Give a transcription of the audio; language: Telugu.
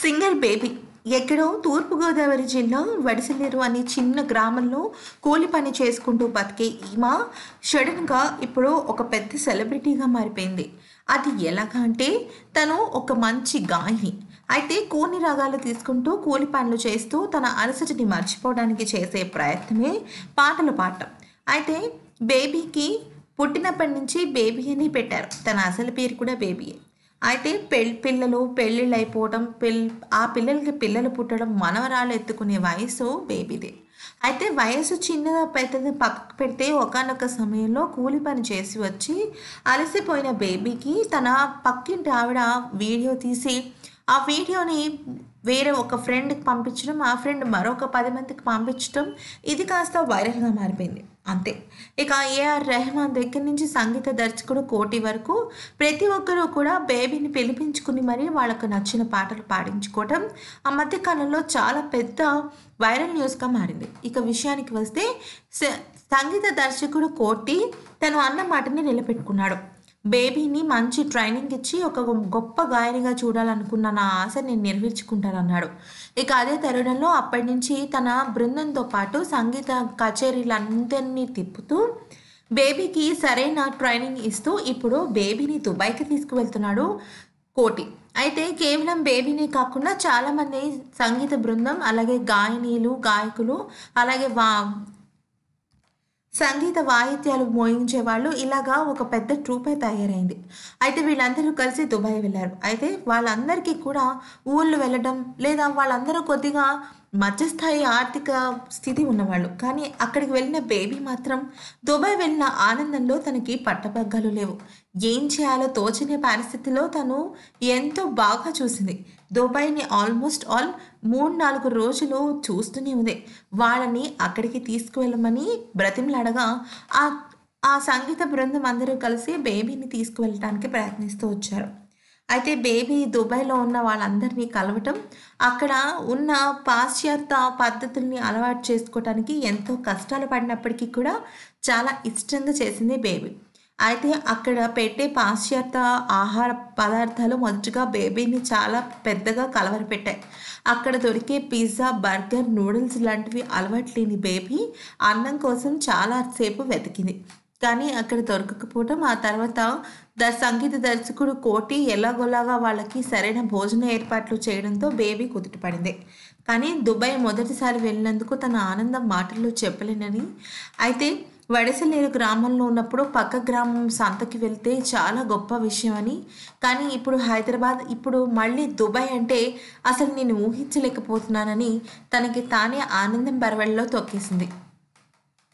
Singer baby. ఎక్కడో తూర్పుగోదావరి జిల్లా వడిసలేరు అనే చిన్న గ్రామంలో కూలి పని చేసుకుంటూ బతికే ఈమ సడన్గా ఇప్పుడు ఒక పెద్ద సెలబ్రిటీగా మారిపోయింది. అది ఎలాగా అంటే తను ఒక మంచి గాయని. అయితే కూని రాగాలు తీసుకుంటూ కూలి పనులు చేస్తూ తన అలసటిని మర్చిపోవడానికి చేసే ప్రయత్నమే పాటలు పాడటం అయితే బేబీకి పుట్టినప్పటి నుంచి బేబీ అని పెట్టారు. తన అసలు పేరు కూడా బేబీయే. అయితే పెళ్ళి పిల్లలు పెళ్ళిళ్ళు అయిపోవడం పిల్ ఆ పిల్లలకి పిల్లలు పుట్టడం మనవరాలు ఎత్తుకునే వయసు బేబీది. అయితే వయసు చిన్నగా పెద్దది పక్కకు పెడితే ఒకనొక సమయంలో కూలి పని చేసి వచ్చి అలసిపోయిన బేబీకి తన పక్కింటి ఆవిడ వీడియో తీసి ఆ వీడియోని వేరే ఒక ఫ్రెండ్కి పంపించడం ఆ ఫ్రెండ్ మరొక పది మందికి పంపించడం ఇది కాస్త వైరల్గా మారిపోయింది. అంతే. ఇక ఏఆర్ రెహమాన్ దగ్గర నుంచి సంగీత దర్శకుడు కోటి వరకు ప్రతి ఒక్కరూ కూడా బేబీని పిలిపించుకుని మరీ వాళ్ళకు నచ్చిన పాటలు పాడించుకోవటం ఆ మధ్య కాలంలో చాలా పెద్ద వైరల్ న్యూస్గా మారింది. ఇక విషయానికి వస్తే స- సంగీత దర్శకుడు కోటి తను అన్న మాటని నిలబెట్టుకున్నాడు. బేబీని మంచి ట్రైనింగ్ ఇచ్చి ఒక గొప్ప గాయనిగా చూడాలనుకున్న నా ఆశ నేను నెరవేర్చుకుంటానన్నాడు. ఇక అదే తరుణంలో అప్పటి నుంచి తన బృందంతో పాటు సంగీత కచేరీలందరినీ తిప్పుతూ బేబీకి సరైన ట్రైనింగ్ ఇస్తూ ఇప్పుడు బేబీని దుబాయ్కి తీసుకువెళ్తున్నాడు కోటి. అయితే కేవలం బేబీనే కాకుండా చాలామంది సంగీత బృందం అలాగే గాయనీలు గాయకులు అలాగే వా సంగీత వాయిద్యాలు మోయించే వాళ్ళు ఇలాగా ఒక పెద్ద ట్రూపే తయారైంది. అయితే వీళ్ళందరూ కలిసి దుబాయ్ వెళ్ళారు. అయితే వాళ్ళందరికీ కూడా ఊళ్ళు వెళ్ళడం లేదా వాళ్ళందరూ కొద్దిగా మధ్యస్థాయి ఆర్థిక స్థితి ఉన్నవాళ్ళు. కానీ అక్కడికి వెళ్ళిన బేబీ మాత్రం దుబాయ్ వెళ్ళిన ఆనందంలో తనకి పట్టబగ్గాలు లేవు. ఏం చేయాలో తోచని పరిస్థితిలో తను ఎంతో బాగా చూసింది. దుబాయ్ని ఆల్మోస్ట్ ఆల్ మూడు నాలుగు రోజులు చూస్తూనే ఉంది. వాళ్ళని అక్కడికి తీసుకువెళ్ళమని బ్రతిమలాడగా ఆ ఆ సంగీత బృందం అందరూ కలిసి బేబీని తీసుకువెళ్ళటానికి ప్రయత్నిస్తూ వచ్చారు. అయితే బేబీ దుబాయ్లో ఉన్న వాళ్ళందరినీ కలవటం అక్కడ ఉన్న పాశ్చాత్య పద్ధతుల్ని అలవాటు చేసుకోవటానికి ఎంతో కష్టాలు పడినప్పటికీ కూడా చాలా ఇష్టంగా చేసింది బేబీ అయితే అక్కడ పెట్టే పాశ్చాత్య ఆహార పదార్థాలు మొదటగా బేబీని చాలా పెద్దగా కలవరపెట్టాయి అక్కడ దొరికే పిజ్జా బర్గర్ నూడిల్స్ లాంటివి అలవాటు లేని బేబీ అన్నం కోసం చాలా సేపు వెతికింది. కానీ అక్కడ దొరకకపోవటం ఆ తర్వాత ద సంగీత దర్శకుడు కోటి ఎలాగోలాగా వాళ్ళకి సరైన భోజన ఏర్పాట్లు చేయడంతో బేబీ కుదుటపడింది. కానీ దుబాయ్ మొదటిసారి వెళ్ళినందుకు తన ఆనందం మాటల్లో చెప్పలేనని. అయితే వడసలేరు గ్రామంలో ఉన్నప్పుడు పక్క గ్రామం సంతకి వెళ్తే చాలా గొప్ప విషయం అని కానీ ఇప్పుడు హైదరాబాద్ ఇప్పుడు మళ్ళీ దుబాయ్ అంటే అసలు నేను ఊహించలేకపోతున్నానని తనకి తానే ఆనందం బరవెళ్ళలో తొక్కేసింది.